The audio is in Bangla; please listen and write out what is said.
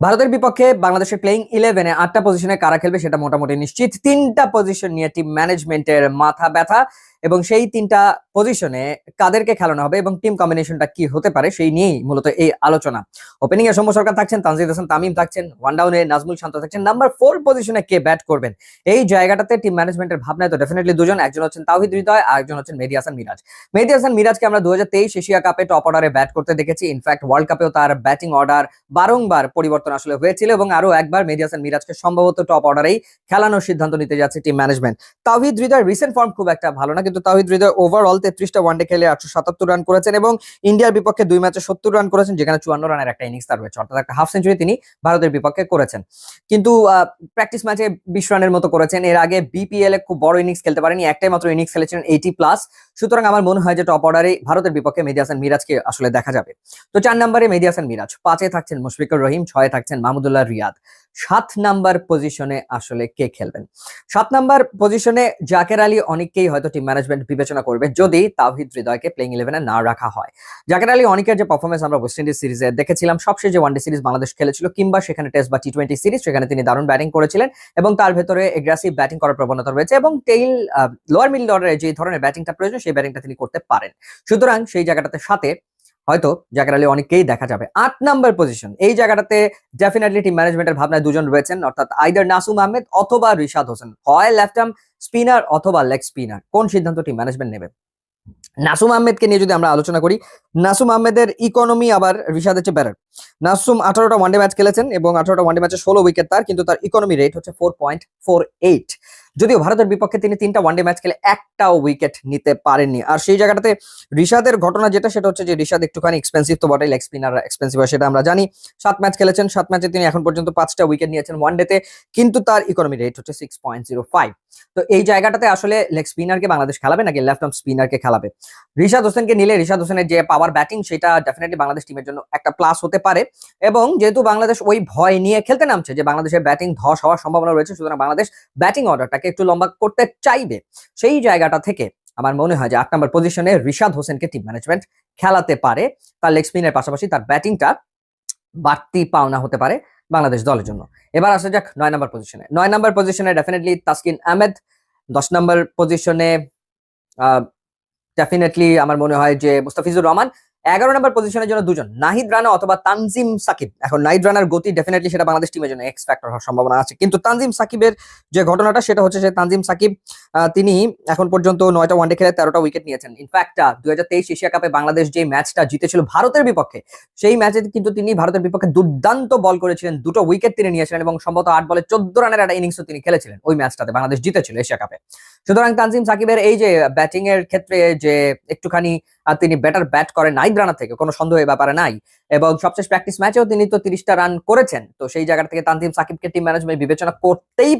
ভারতের বিপক্ষে বাংলাদেশের প্লেইং ইলেভেনে আটটা পজিশনে কারা খেলবে সেটা মোটামুটি নিশ্চিত। তিনটা পজিশন নিয়ে টিম ম্যানেজমেন্টের মাথা ব্যথা। এবং সেই তিনটা পজিশনে কাদেরকে খেলানো হবে এবং টিম কম্বিনেশনটা কি হতে পারে সেই নিয়েই মূলত এই আলোচনা। ওপেনিং এ সৌম্য সরকার থাকছেন, তানজিদ হাসান, তামিম থাকছেন ওয়ান ডাউনে নাজমুল শান্ত থাকছেন। নাম্বার ফোর পজিশনে কে ব্যাট করবেন? এই জায়গাটাতে টিম ম্যানেজমেন্টের ভাবনায় তো ডেফিনেটলি দুজন, একজন হচ্ছেন তাওহিদ হৃদয় আর একজন হচ্ছেন মেহেদি হাসান মিরাজ। মেহেদি হাসান মিরাজকে আমরা দু হাজার তেইশ এশিয়া কাপে টপ অর্ডারে ব্যাট করতে দেখেছি। ইনফ্যাক্ট ওয়ার্ল্ড কাপেও তার ব্যাটিং অর্ডার বারংবার পরিবর্তন আসলে হয়েছিল এবং আরও একবার মেহেদি হাসান মিরাজকে সম্ভবত টপ অর্ডারেই খেলানোর সিদ্ধান্ত নিতে যাচ্ছে team management Towhid Hridoy recent form খুব একটা ভালো না কিন্তু তাওহিদ হৃদয় ওভারঅল তেত্রিশটা ওয়ানডে খেলে আটশো সাতাত্তর রান করেছেন এবং ইন্ডিয়ার বিপক্ষে দুই ম্যাচে সত্তর রান করেছেন, যেখানে চুয়ান্ন রানের একটা ইনিংস তার রয়েছে। অর্থাৎ একটা হাফ সেঞ্চুরি তিনি ভারতের বিপক্ষে করেছেন। কিন্তু প্র্যাকটিস ম্যাচে বিশ রানের মতো করেছেন। এর আগে বিপিএল এ খুব বড় ইনিংস খেলতে পারেনি, একটাই মাত্র ইনিংস খেলেছিলেন এইটি প্লাস সুতরাং আমার মনে হয় যে টপ অর্ডারে ভারতের বিপক্ষে মেহেদি হাসান মিরাজকে আসলে দেখা যাবে। তো চার নম্বরে মেহেদি হাসান মিরাজ, পাঁচে থাকছেন মুশফিকুর রহিম, ছয়ে থাকছেন মাহমুদুল্লাহ রিয়াদ। সাত নাম্বার পজিশনে আসলে কে খেলবেন? সাত নাম্বার পজিশনে জাকের আলী অনেককেই হয়তো টিম ম্যানেজমেন্ট বিবেচনা করবে যদি তাওহিদ হৃদয়কে প্লেইং ইলেভেনে না রাখা হয়। জাকের আলী অনেকের যে পারফরমেন্স আমরা ওয়েস্ট ইন্ডিজ সিরিজে দেখেছিলাম, সবশেষ যে ওয়ানডে সিরিজ বাংলাদেশ খেলেছিল, কিংবা সেখানে টেস্ট বা টি টোয়েন্টি সিরিজ সেখানে তিনি দারুণ ব্যাটিং করেছিলেন এবং তার ভেতরে এগ্রাসিভ ব্যাটিং করার প্রবণতা রয়েছে এবং টেইল লোয়ার মিডল অর্ডারে যে ধরনের ব্যাটিংটা প্রয়োজন, সেই ব্যাটিংটা তিনি করতে পারেন। সুতরাং সেই জায়গাটাতে সাথে হয়তো জাকের আলী অনেককেই দেখা যাবে। আট নাম্বার পজিশন এই জায়গাটাতে ডেফিনেটলি টিম ম্যানেজমেন্টের ভাবনায় দুজন রয়েছেন, অর্থাৎ আইদার নাসুম আহমেদ অথবা রিশাদ হোসেন। হয় লেফট আর্ম স্পিনার অথবা লেগ স্পিনার কোন সিদ্ধান্ত টিম ম্যানেজমেন্ট নেবে? নাসুম আহমেদকে নিয়ে যদি আমরা আলোচনা করি, নাসুম আহমেদের ইকোনমি আবার রিশাদের চেয়ে বেটার নাসুম আঠারোটা ওয়ানডে ম্যাচ খেলেছেন এবং আঠারোটা ওয়ানডে ম্যাচে ষোলো উইকেট তার, কিন্তু তার ইকোনমি রেট হচ্ছে ফোর পয়েন্ট ফোর এইট যদিও ভারতের বিপক্ষে তিনি তিনটা ওয়ানডে ম্যাচ খেলে একটাও উইকেট নিতে পারেননি। আর সেই জায়গাটাতে রিশাদের ঘটনা যেটা, সেটা হচ্ছে যে রিশাদ একটুখানি এক্সপেন্সিভ তো বটেই লেগ স্পিনার এক্সপেন্সিভ হয়, সেটা আমরা জানি। সাত ম্যাচ খেলেছেন, সাত ম্যাচে তিনি এখন পর্যন্ত পাঁচটা উইকেট নিয়েছেন ওয়ানডেতে কিন্তু তার ইকোনমি রেট হচ্ছে সিক্স পয়েন্ট জিরো ফাইভ তো এই জায়গাটাতে আসলে লেগ স্পিনারকে বাংলাদেশ খেলাবে নাকি লেফট আর্ম স্পিনারকে খেলাবে? রিশাদ হোসেনকে নিলে, রিশাদ হোসেনের যে পাওয়ার ব্যাটিং সেটা ডেফিনেটলি বাংলাদেশ টিমের জন্য একটা প্লাস হতে পারে। এবং যেহেতু বাংলাদেশ ওই ভয় নিয়ে খেলতে নামছে যে বাংলাদেশের ব্যাটিং ধস হওয়ার সম্ভাবনা রয়েছে, সুতরাং বাংলাদেশ ব্যাটিং অর্ডারটাকে একটু লম্বা করতে চাইবে। সেই জায়গাটা থেকে আমার মনে হয় যে আট নম্বর পজিশনে রিশাদ হোসেনকে টিম ম্যানেজমেন্ট খেলাতে পারে। তার লেগ স্পিনের পাশাপাশি তার ব্যাটিংটা বাড়তি পাওনা হতে পারে বাংলাদেশ দলের জন্য। এবার আসা যাক নয় নম্বর পজিশনে। নয় নম্বর পজিশনে ডেফিনেটলি তাসকিন আহমেদ, দশ নম্বর পজিশনে ডেফিনেটলি আমার মনে হয় যে মুস্তাফিজুর রহমান এগারো নম্বর পজিশনের জন্য দুজন, নাহিদ রানা অথবা তানজিম সাকিব। এখন নাহিদ রানার গতি ডেফিনেটলি সেটা বাংলাদেশ টিমের জন্য এক্স ফ্যাক্টর হওয়ার সম্ভাবনা আছে। কিন্তু তানজিম সাকিবের যে ঘটনাটা, সেটা হচ্ছে যে তানজিম সাকিব তিনি এখন পর্যন্ত নয়টা ওয়ানডে খেলে তেরোটা উইকেট নিয়েছেন। ইনফ্যাক্ট দুই হাজার এশিয়া কাপে বাংলাদেশ যে ম্যাচটা জিতেছিল ভারতের বিপক্ষে, সেই ম্যাচে কিন্তু তিনি ভারতের বিপক্ষে দুর্দান্ত বল করেছিলেন। দুটো উইকেট তিনি নিয়েছিলেন এবং সম্ভবত আট বলে চোদ্দ রানের একটা ইনিংসও তিনি খেলেছিলেন। ওই ম্যাচটাতে বাংলাদেশ জিতেছিল এশিয়া কাপে। সুতরাং তানজিম সাকিবের এই যে ব্যাটিং এর ক্ষেত্রে যে একটুখানি তিনি বেটার ব্যাট করেন রানা থেকে, কোনো সন্দেহ ব্যাপারে নাই। এবং সবশেষ প্র্যাকটিস ম্যাচেও তিনি তো তিরিশটা রান করেছেন। তো সেই জায়গা থেকে তানজিম সাকিবকে টিম ম্যানেজমেন্ট বিবেচনা করতেই